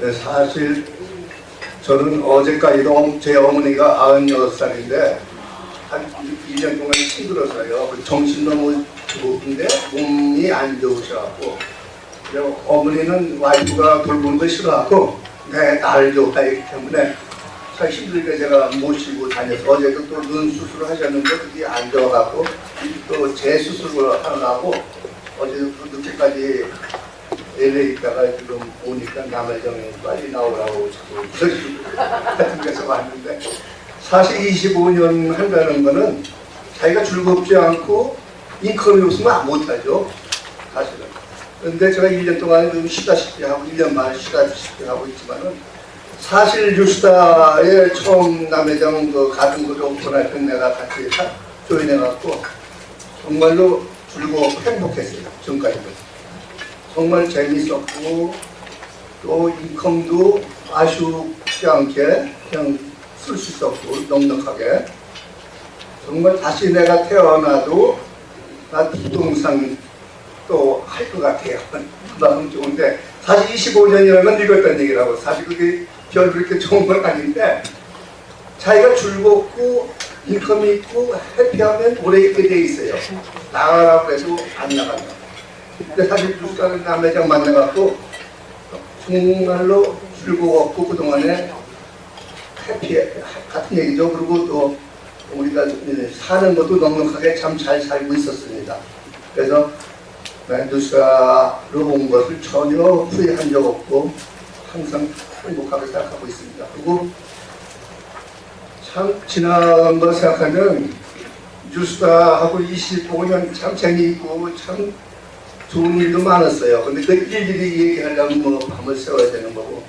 네, 사실 저는 어제까지도 제 어머니가 96살인데 한 1년 동안 힘들어서요. 그 정신 너무 좋은데 몸이 안 좋으셔갖고 어머니는 와이프가 돌보는 거 싫어하고 내날 좋아하기 때문에 참 힘들게 제가 모시고 다녀서 어제도 또 눈 수술을 하셨는데 그게 안 좋아갖고 또 재수술을 하려고 어제도 또 늦게까지 LA 있다가 지금 오니까 남해정에 빨리 나오라고 자꾸 데서 왔는데 사실 25년 한다는 거는 자기가 즐겁지 않고 인컴이 없으면 안 못하죠 사실은. 근데 제가 1년 동안 좀 쉬다시피 하고 1년 반 쉬다시피 하고 있지만은 사실 뉴스타에 처음 남해정 그 가든 걸 오픈할 때 내가 같이 하- 조인해갖고 정말로 즐거웠고 행복했어요 지금까지도 정말 재밌었고 또 인컴도 아쉽지 않게 그냥 쓸 수 있었고 넉넉하게 정말 다시 내가 태어나도 나 부동산 또 할 것 같아요. 그만큼 좋은데 사실 25년이라는 건 늙었다는 얘기라고 사실 그게 별로 그렇게 좋은 건 아닌데 자기가 즐겁고 인컴이 있고 해피하면 오래 있게 돼 있어요. 나가라고 해도 안 나간다. 근데 사실 부산을 남매장 만나갖고 정말로 즐거웠고 그동안에 해피 같은 얘기죠. 그리고 또 우리가 사는 것도 넉넉하게 참 잘 살고 있었습니다. 그래서 뉴스로 온 것을 전혀 후회한 적 없고 항상 행복하게 생각하고 있습니다. 그리고 참 지난 거 생각하면 뉴스타하고 25년 참 재미있고 참 좋은 일도 많았어요. 근데 그 일일이 얘기하려면 뭐 밤을 새워야 되는 거고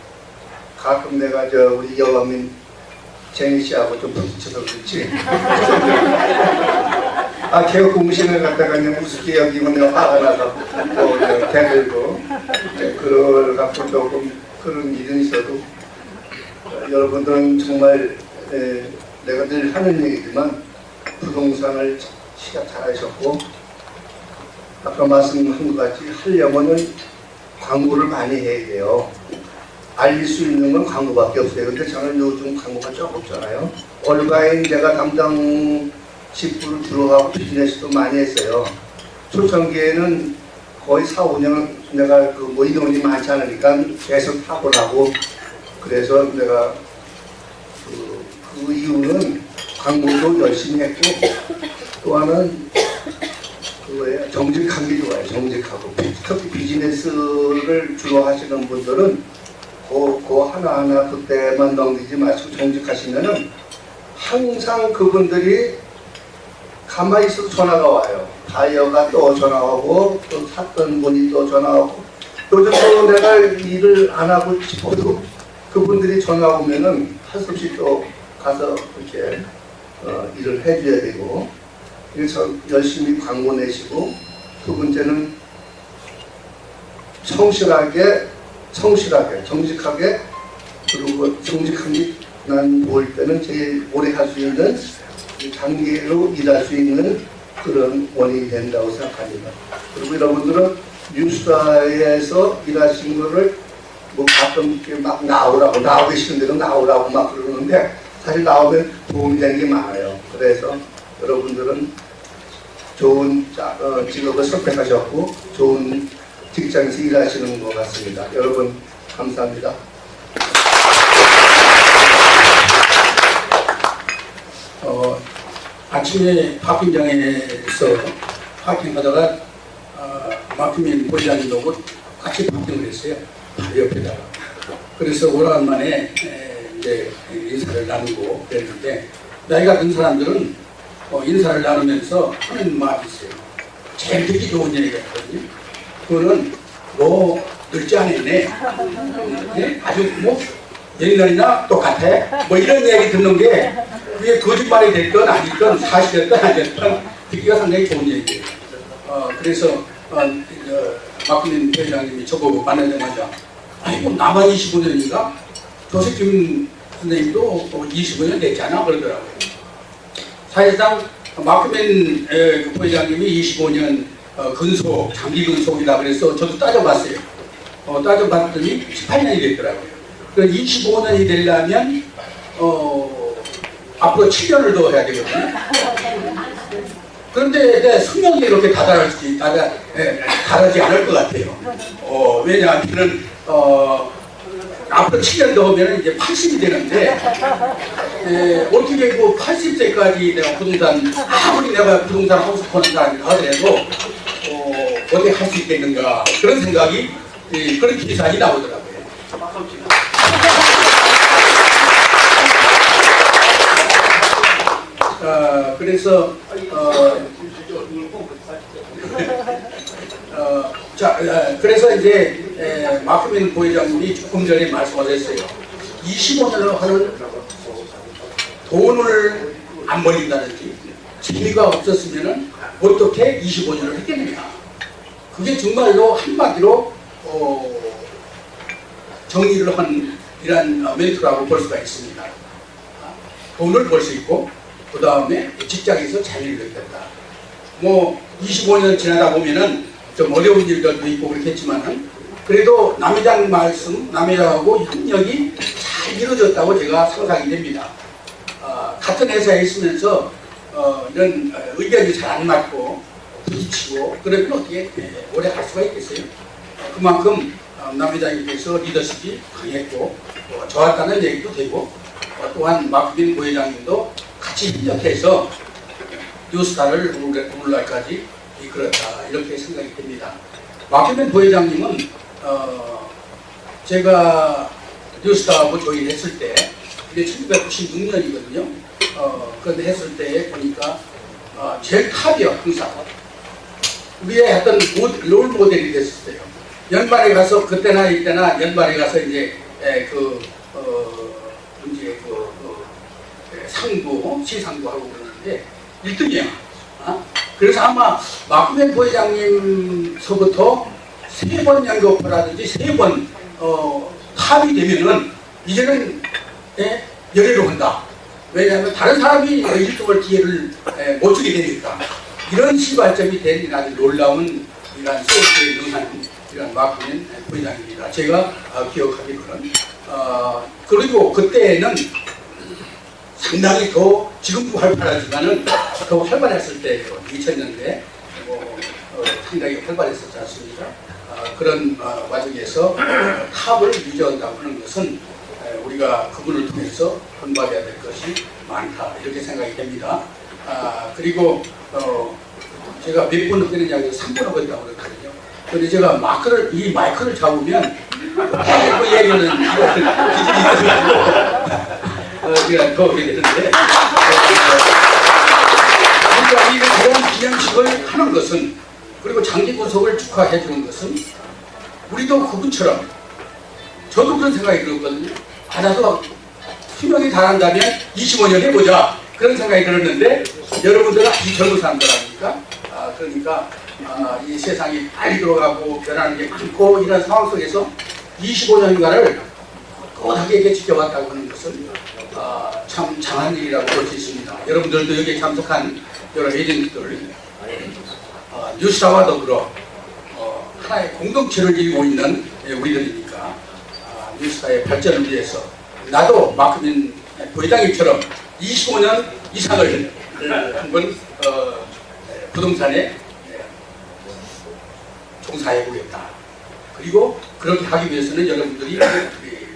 가끔 내가 저 우리 여왕님 제니 씨하고 좀 부딪혀서 그렇지. 아, 개혁 공신을 갖다가 그냥 우습게 여기면 내가 화가 나서 또 그냥 대들고 네, 그걸 갖고 조금 그런 일은 있어도 어, 여러분들은 정말 에, 내가 늘 하는 얘기지만 부동산을 시작 잘하셨고 아까 말씀한 것 같이 하려면은 광고를 많이 해야 돼요. 알릴 수 있는 건 광고밖에 없어요. 근데 저는 요즘 광고가 좀 없잖아요. 얼가인 제가 담당 직부를 들어가고 비즈니스도 많이 했어요. 초창기에는 거의 4, 5년 내가 그 뭐 인원이 많지 않으니까 계속 타고나고 그래서 내가 그, 그 이유는 광고도 열심히 했고 또 하나는 그거예요. 정직한 게 좋아요. 정직하고 특히 비즈니스를 주로 하시는 분들은 그, 그 하나하나 그때만 넘기지 마시고 정직하시면은 항상 그분들이 가만히 있어도 전화가 와요. 바이어가 또 전화하고 또 샀던 분이 또 전화하고 요즘 또 내가 일을 안 하고 싶어도 그분들이 전화 오면은 할수 없이 또 가서 이렇게 어, 일을 해줘야 되고 그래서 열심히 광고 내시고 두 번째는 성실하게 성실하게 정직하게 그리고 정직한 게난 볼 때는 제일 오래 할 수 있는 장기로 일할 수 있는 그런 원인이 된다고 생각합니다. 그리고 여러분들은 뉴스타에서 일하신 거를 뭐 가끔 이렇게 막 나오라고 나오기 싫은 대로 나오라고 막 그러는데 사실 나오면 도움이 되는 게 많아요. 그래서 여러분들은 좋은 자- 어, 직업을 선택하셨고 좋은 직장에서 일하시는 것 같습니다. 여러분 감사합니다. 어, 아침에 파킹장에서 파킹하다가 어, 마키민 본장님하고 같이 파킹을 했어요. 바로 옆에다가. 그래서 오랜만에 에, 이제 인사를 나누고 그랬는데 나이 같은 사람들은 어, 인사를 나누면서 하는 말이 있어요. 제일 듣기 좋은 얘기가 있거든요. 그거는 너 늙지 않았네. 네? 아주 뭐 옛날이나 똑같아. 뭐 이런 얘기 듣는 게 그게 거짓말이 됐건 아니건 사실이었건 아니었건 듣기가 상당히 좋은 얘기예요. 어, 그래서 어, 저, 박근혜 회장님이 저보고 만나자마자 아이고 나만 25년인가? 조석김 선생님도 25년 됐잖아 그러더라고요. 사실상 마크맨 부회장님이 25년 어, 근속, 장기 근속이다 그래서 저도 따져봤어요. 어, 따져봤더니 18년이 됐더라고요. 그 25년이 되려면 어, 앞으로 7년을 더 해야 되거든요. 그런데 내 수명이 이렇게 다다르지, 다다, 예, 다르지 않을 것 같아요. 어, 왜냐하면, 어, 앞으로 7년 더 하면 이제 80이 되는데, 예, 어떻게 뭐 80세까지 내가 부동산, 아무리 내가 부동산 하고 싶어 하는 사람이 하더라도, 어, 어떻게 할 수 있겠는가, 그런 생각이, 예, 그런 기사이 나오더라고요. 어, 그래서 어, 어, 자, 어, 그래서 이제 에, 마크민 부회장님이 조금 전에 말씀하셨어요. 25년을 하는 돈을 안 벌린다든지 재미가 없었으면은 어떻게 25년을 했겠느냐. 그게 정말로 한마디로 어, 정리를 한 이런 어, 멘트라고 볼 수가 있습니다. 돈을 벌 수 있고 그 다음에 직장에서 자유를 느꼈다. 뭐 25년 지나다 보면은 좀 어려운 일들도 있고 그렇겠지만은 그래도 남회장 말씀, 남회장하고 협력이 잘 이루어졌다고 제가 상상이 됩니다. 어, 같은 회사에 있으면서 어, 이런 어, 의견이 잘 안 맞고 부딪히고 그러면 어떻게 예, 오래 갈 수가 있겠어요? 어, 그만큼 어, 남회장님께서 리더십이 강했고 어, 좋았다는 얘기도 되고 어, 또한 마크빈 부회장님도 같이 협력해서 뉴스타를 오늘- 오늘날까지 이끌었다 이렇게 생각이 됩니다. 마크빈 부회장님은 어, 제가 뉴스타하고 조인했을 때 이게 1996년이거든요. 어, 그런데 했을 때 보니까 어, 제일 탑이요 항상 우리의 어떤 모- 롤 모델이 됐었어요. 연말에 가서 그때나 이때나 연말에 가서 이제 에, 그 어, 이제 그, 그 에, 상부 시상부 하고 그러는데 1등이야. 어? 그래서 아마 마크맨 부회장님서부터 세 번 연거프라든지 세번 어, 탑이 되면은 이제는 예, 열애로 한다. 왜냐하면 다른 사람이 1등을 기회를 에, 못 주게 되니까 이런 시발점이 된 아주 놀라운 이런 소스의 능한 이런 마크맨 부회장입니다. 제가 어, 기억하기로는 어, 그리고 그때는 상당히 더 지금도 활발하지만은 더 활발했을 때예요. 2000년대 뭐, 어, 상당히 활발했었지 않습니까? 어, 그런 어, 어, 탑을 유지한다고 하는 것은 에, 우리가 그분을 통해서 본받아야 될 것이 많다 이렇게 생각이 됩니다. 아, 그리고 어, 제가 몇번 했느냐고 3번 하겠다고 그랬거든요. 근데 제가 마크를 이 마이크를 잡으면 그 얘기는 어, 제가 거게 되는데 우리가 이 그런 기념식을 하는 것은 그리고 장기 구속을 축하해 주는 것은 우리도 그분처럼 저도 그런 생각이 들었거든요. 아 나도 수명이 달한다면 25년 해보자 그런 생각이 들었는데 여러분들은 아주 젊은 사람들 아닙니까? 아, 그러니까 아, 이 세상이 빨리 들어가고 변하는 게 많고 이런 상황 속에서 25년간을 꿋하게 지켜왔다고 하는 것은 아, 참 장한 일이라고 볼 수 있습니다. 여러분들도 여기에 참석한 여러 에이전트들 아, 뉴스타와 더불어 어, 하나의 공동체를 이루고 있는 예, 우리들이니까 아, 뉴스타의 발전을 위해서 나도 마크민 부회장님처럼 25년 이상을 예, 한번 어, 예, 부동산에 예, 종사해 보겠다. 그리고 그렇게 하기 위해서는 여러분들이 예,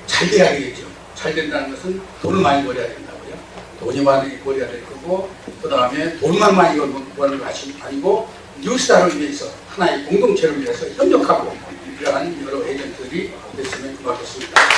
잘 돼야 되겠죠. 잘 된다는 것은 돈을 많이 벌어야 된다고요. 돈이 많이 벌어야 될 거고, 그 다음에 돈만 많이 버는 것이 아니고, 뉴스타를 위해서, 하나의 공동체를 위해서 협력하고, 이러한 여러 에이전트들이 됐으면 고맙겠습니다.